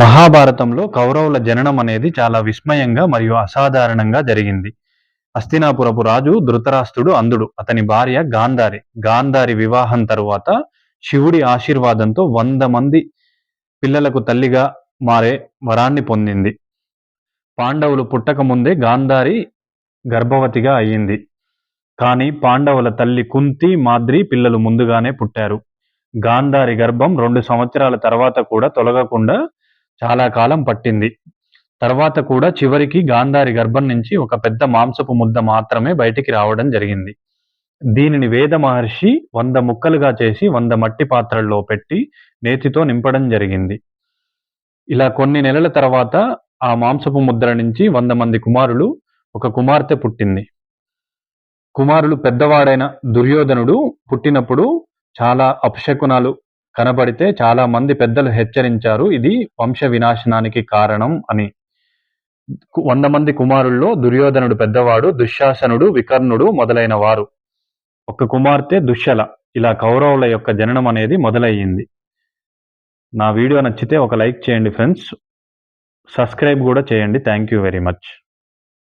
మహాభారతంలో కౌరవుల జననం అనేది చాలా విస్మయంగా మరియు అసాధారణంగా జరిగింది. హస్తినాపురపు రాజు ధృతరాష్ట్రుడు అందుడు. అతని భార్య గాంధారి. గాంధారి వివాహం తరువాత శివుడి ఆశీర్వాదంతో వంద మంది పిల్లలకు తల్లిగా మారే వరాన్ని పొందింది. పాండవులు పుట్టక ముందే గాంధారి గర్భవతిగా అయ్యింది కానీ పాండవుల తల్లి కుంతి మాద్రి పిల్లలు ముందుగానే పుట్టారు. గాంధారి గర్భం రెండు సంవత్సరాల తర్వాత కూడా తొలగకుండా చాలా కాలం పట్టింది. తర్వాత కూడా చివరికి గాంధారి గర్భం నుంచి ఒక పెద్ద మాంసపు ముద్ద మాత్రమే బయటికి రావడం జరిగింది. దీనిని వేద మహర్షి వంద ముక్కలుగా చేసి వంద మట్టి పాత్రల్లో పెట్టి నేతితో నింపడం జరిగింది. ఇలా కొన్ని నెలల తర్వాత ఆ మాంసపు ముద్ర నుంచి వంద మంది కుమారులు ఒక కుమార్తె పుట్టింది. కుమారులు పెద్దవాడైన దుర్యోధనుడు పుట్టినప్పుడు చాలా అపశకునాలు కనబడితే చాలా మంది పెద్దలు హెచ్చరించారు ఇది వంశ వినాశనానికి కారణం అని. వంద మంది కుమారుల్లో దుర్యోధనుడు పెద్దవాడు దుశ్శాసనుడు వికర్ణుడు మొదలైన వారు. ఒక కుమార్తె దుశ్శల ఇలా కౌరవుల యొక్క జననం అనేది మొదలయ్యింది. నా వీడియో నచ్చితే ఒక లైక్ చేయండి ఫ్రెండ్స్. సబ్స్క్రైబ్ కూడా చేయండి. Thank you very much.